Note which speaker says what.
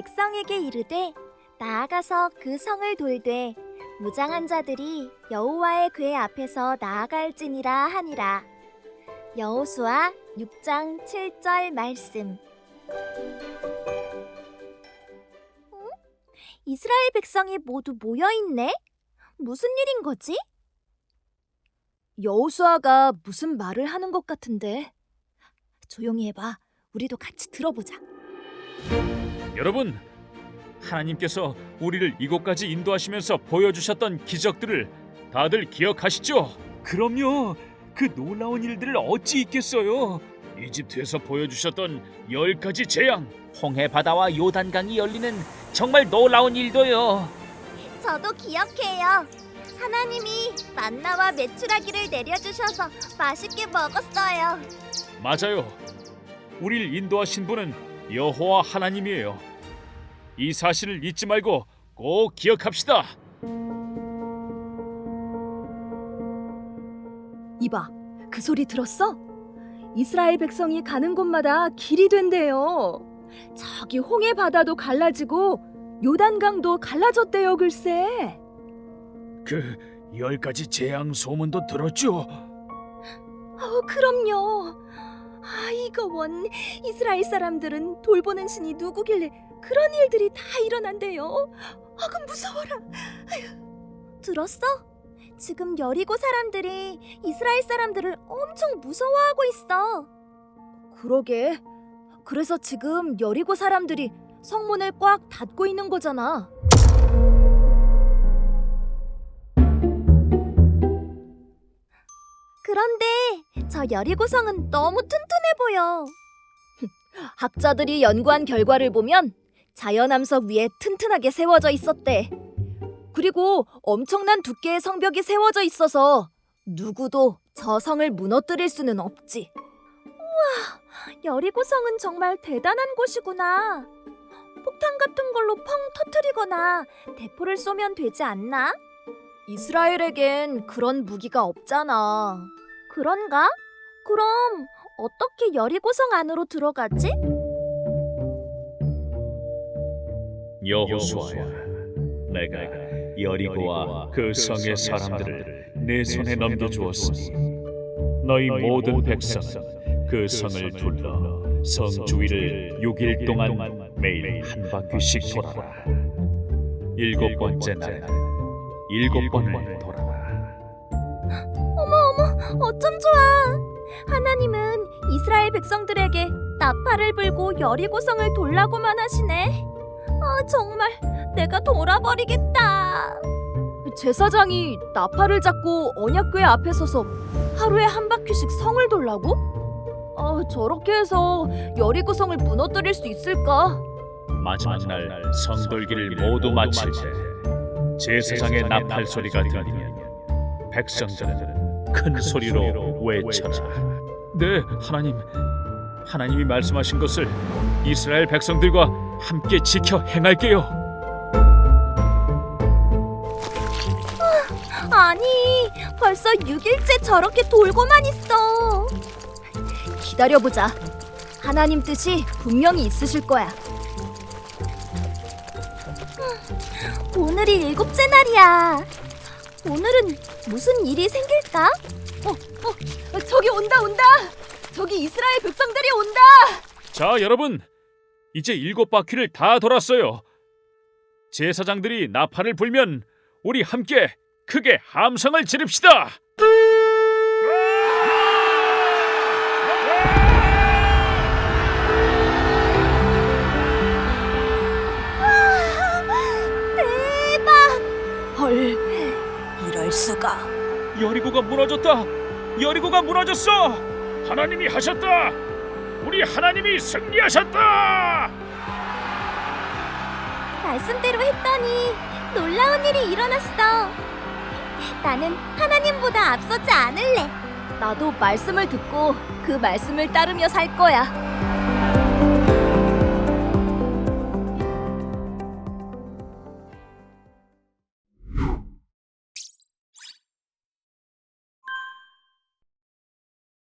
Speaker 1: 백성에게 이르되 나아가서 그 성을 돌되 무장한 자들이 여호와의 궤 앞에서 나아갈지니라 하니라 여호수아 6장 7절 말씀 어? 이스라엘 백성이 모두 모여 있네? 무슨 일인 거지? 여호수아가 무슨 말을 하는 것 같은데 조용히 해봐. 우리도 같이 들어보자.
Speaker 2: 여러분, 하나님께서 우리를 이곳까지 인도하시면서 보여주셨던 기적들을 다들 기억하시죠? 그럼요. 그 놀라운 일들을 어찌 잊겠어요? 이집트에서 보여주셨던 열 가지 재앙, 홍해 바다와 요단강이 열리는 정말 놀라운 일도요.
Speaker 1: 저도 기억해요. 하나님이 만나와 메추라기를 내려주셔서 맛있게 먹었어요.
Speaker 2: 맞아요. 우리를 인도하신 분은 여호와 하나님이에요. 이 사실을 잊지 말고 꼭 기억합시다.
Speaker 3: 이봐, 그 소리 들었어? 이스라엘 백성이 가는 곳마다 길이 된대요. 저기 홍해 바다도 갈라지고 요단강도 갈라졌대요, 글쎄.
Speaker 2: 그 열 가지 재앙 소문도 들었죠?
Speaker 3: 어, 그럼요. 아, 이거 원 이스라엘 사람들은 돌보는 신이 누구길래 그런 일들이 다 일어난대요. 아, 그 무서워라.
Speaker 1: 들었어? 지금 여리고 사람들이 이스라엘 사람들을 엄청 무서워하고 있어.
Speaker 3: 그러게. 그래서 지금 여리고 사람들이 성문을 꽉 닫고 있는 거잖아.
Speaker 1: 그런데 저 여리고성은 너무 튼튼해 보여.
Speaker 3: 학자들이 연구한 결과를 보면 자연암석 위에 튼튼하게 세워져 있었대. 그리고 엄청난 두께의 성벽이 세워져 있어서 누구도 저 성을 무너뜨릴 수는 없지.
Speaker 1: 여리고성은 정말 대단한 곳이구나. 폭탄 같은 걸로 펑 터트리거나 대포를 쏘면 되지 않나?
Speaker 3: 이스라엘에겐 그런 무기가 없잖아.
Speaker 1: 그런가? 그럼 어떻게 여리고성 안으로 들어가지?
Speaker 2: 여호수아야, 내가 여리고와 그 성의 사람들을 내 손에 넘겨주었으니 너희 모든 백성은 그 성을 둘러 성 주위를 6일 동안 매일 한 바퀴씩 돌아라. 일곱 번째 날 일곱 번을 돌아라.
Speaker 1: 어쩜 좋아. 하나님은 이스라엘 백성들에게 나팔을 불고 여리고성을 돌라고만 하시네. 아, 정말 내가 돌아버리겠다.
Speaker 3: 제사장이 나팔을 잡고 언약궤 앞에 서서 하루에 한 바퀴씩 성을 돌라고? 아, 저렇게 해서 여리고 성을 무너뜨릴 수 있을까?
Speaker 2: 마지막 날 성돌기를 모두 마칠 때 제사장의 나팔 소리가 들리면 백성들은 큰 소리로 외쳐라. 네, 하나님. 하나님이 말씀하신 것을 이스라엘 백성들과 함께 지켜 행할게요.
Speaker 1: 아니, 벌써 6일째 저렇게 돌고만 있어.
Speaker 3: 기다려보자. 하나님 뜻이 분명히 있으실 거야.
Speaker 1: 오늘이 일곱째 날이야. 오늘은 무슨 일이 생길까?
Speaker 3: 어, 저기 온다 온다. 저기 이스라엘 백성들이 온다.
Speaker 2: 자, 여러분. 이제 일곱 바퀴를 다 돌았어요. 제사장들이 나팔을 불면 우리 함께 크게 함성을 지릅시다.
Speaker 3: 이럴 수가.
Speaker 2: 여리고가 무너졌다. 여리고가 무너졌어. 하나님이 하셨다. 우리 하나님이 승리하셨다.
Speaker 1: 말씀대로 했더니 놀라운 일이 일어났어. 나는 하나님보다 앞서지 않을래.
Speaker 3: 나도 말씀을 듣고 그 말씀을 따르며 살 거야.